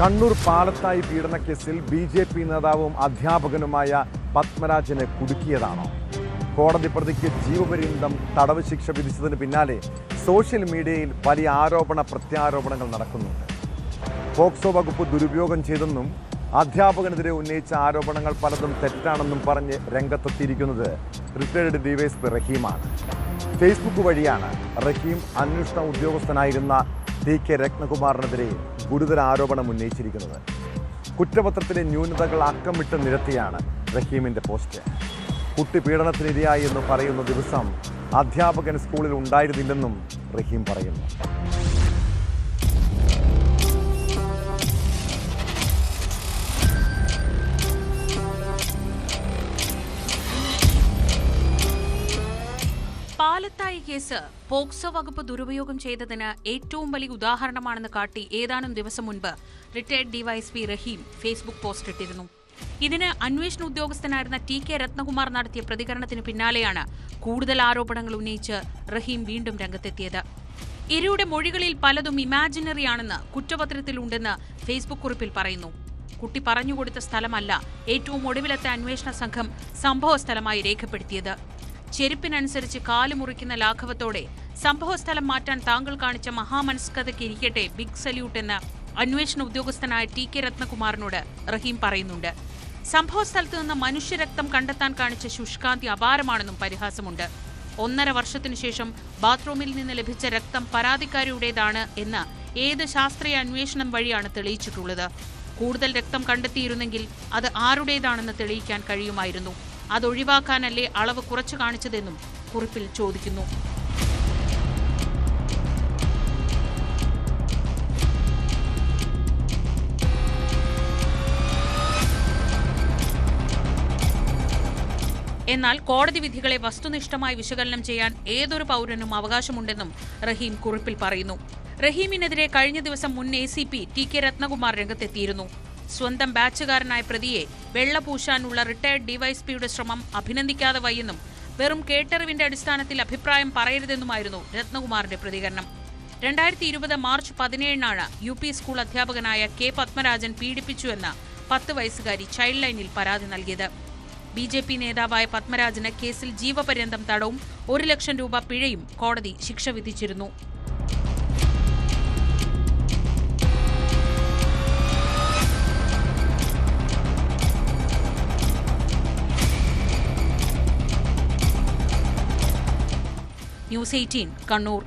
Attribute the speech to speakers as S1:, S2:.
S1: കണ്ണൂർ പാലത്തായി പീഡനക്കേസിൽ B J P നേതാവും അധ്യാപകനുമായ പത്മരാജനെ കുടുക്കിയതാണോ? കോടതി പ്രതിക്ക് ജീവപര്യന്തം തടവ് ശിക്ഷ വിധിച്ചതിന് പിന്നാലെ സോഷ്യൽ മീഡിയയിൽ വലിയ ആരോപണ പ്രത്യാരോപണങ്ങൾ നടക്കുന്നുണ്ട്. പോക്സോ വകുപ്പ് ദുരുപയോഗം ചെയ്തെന്നും അധ്യാപകനെതിരെ ഉന്നയിച്ച ആരോപണങ്ങൾ പലതും തെറ്റാണെന്നും പറഞ്ഞ് രംഗത്തെത്തിയിരിക്കുന്നത് റിട്ടയർഡ് ഡിവൈസ് റഹീമാണ്. ഫേസ്ബുക്ക് വഴിയാണ് റഹീം അന്വേഷണ ഉദ്യോഗസ്ഥനായിരുന്ന ടി കെ രത്നകുമാറിനെതിരെ ഗുരുതര ആരോപണം ഉന്നയിച്ചിരിക്കുന്നത്. കുറ്റപത്രത്തിലെ ന്യൂനതകൾ അക്കമിട്ട് നിരത്തിയാണ് റഹീമിന്റെ പോസ്റ്റ്. കുട്ടി പീഡനത്തിനിരയായി എന്ന് പറയുന്ന ദിവസം അധ്യാപകൻ സ്കൂളിൽ ഉണ്ടായിരുന്നില്ലെന്നും റഹീം പറയുന്നു.
S2: പാലത്തായി കേസ് പോക്സോ വകുപ്പ് ദുരുപയോഗം ചെയ്തതിന് ഏറ്റവും വലിയ ഉദാഹരണമാണെന്ന് കാട്ടി ഏതാനും ദിവസം മുൻപ് retired DYSP Rahim Facebook post ഇട്ടിരുന്നു. ഇതിന് അന്വേഷണ ഉദ്യോഗസ്ഥനായിരുന്ന ടി കെ രത്നകുമാർ നടത്തിയ പ്രതികരണത്തിന് പിന്നാലെയാണ് കൂടുതൽ ആരോപണങ്ങൾ ഉന്നയിച്ച് റഹീം വീണ്ടും രംഗത്തെത്തിയത്. ഇരയുടെ മൊഴികളിൽ പലതും ഇമാജിനറി ആണെന്ന് കുറ്റപത്രത്തിലുണ്ടെന്ന് ഫേസ്ബുക്ക് കുറിപ്പിൽ പറയുന്നു. കുട്ടി പറഞ്ഞുകൊടുത്ത സ്ഥലമല്ല ഏറ്റവും ഒടുവിലത്തെ അന്വേഷണ സംഘം സംഭവ സ്ഥലമായി രേഖപ്പെടുത്തിയത്. ചെരുപ്പിനനുസരിച്ച് കാൽ മുറിക്കുന്ന ലാഘവത്തോടെ സംഭവസ്ഥലം മാറ്റാൻ താങ്കൾ കാണിച്ച മഹാമനസ്കതയ്ക്ക് ഇരിക്കട്ടെ ബിഗ് സല്യൂട്ട് എന്ന് അന്വേഷണ ഉദ്യോഗസ്ഥനായ ടി കെ രത്നകുമാറിനോട് റഹീം പറയുന്നുണ്ട്. സംഭവസ്ഥലത്ത് നിന്ന് മനുഷ്യരക്തം കണ്ടെത്താൻ കാണിച്ച ശുഷ്കാന്തി അപാരമാണെന്നും പരിഹാസമുണ്ട്. ഒന്നര വർഷത്തിനു ശേഷം ബാത്റൂമിൽ നിന്ന് ലഭിച്ച രക്തം പരാതിക്കാരിയുടേതാണ് എന്ന് ഏത് ശാസ്ത്രീയ അന്വേഷണം വഴിയാണ് തെളിയിച്ചിട്ടുള്ളത്? കൂടുതൽ രക്തം കണ്ടെത്തിയിരുന്നെങ്കിൽ അത് ആരുടേതാണെന്ന് തെളിയിക്കാൻ കഴിയുമായിരുന്നു. അതൊഴിവാക്കാനല്ലേ അളവ് കുറച്ചു കാണിച്ചതെന്നും കുറിപ്പിൽ ചോദിക്കുന്നു. എന്നാൽ കോടതി വിധികളെ വസ്തുനിഷ്ഠമായി വിശകലനം ചെയ്യാൻ ഏതൊരു പൗരനും അവകാശമുണ്ടെന്നും റഹീം കുറിപ്പിൽ പറയുന്നു. റഹീമിനെതിരെ കഴിഞ്ഞ ദിവസം മുൻ A C P T K Ratnakumar രംഗത്തെത്തിയിരുന്നു. സ്വന്തം ബാച്ചുകാരനായ പ്രതിയെ വെള്ളപൂശാനുള്ള റിട്ടയർഡ് ഡിവൈഎസ്പിയുടെ ശ്രമം അഭിനന്ദിക്കാതെ വയ്യെന്നും വെറും കേട്ടറിവിന്റെ അടിസ്ഥാനത്തിൽ അഭിപ്രായം പറയരുതെന്നുമായിരുന്നു രത്നകുമാറിന്റെ പ്രതികരണം. രണ്ടായിരത്തി ഇരുപത് മാർച്ച് പതിനേഴിനാണ് യു പി സ്കൂൾ അധ്യാപകനായ കെ പത്മരാജൻ പീഡിപ്പിച്ചുവെന്ന പത്ത് വയസ്സുകാരി ചൈൽഡ് ലൈനിൽ പരാതി നൽകിയത്. ബി ജെ പി നേതാവായ പത്മരാജന് കേസിൽ ജീവപര്യന്തം തടവും ഒരു ലക്ഷം രൂപ പിഴയും കോടതി ശിക്ഷ വിധിച്ചിരുന്നു. News eighteen Kannur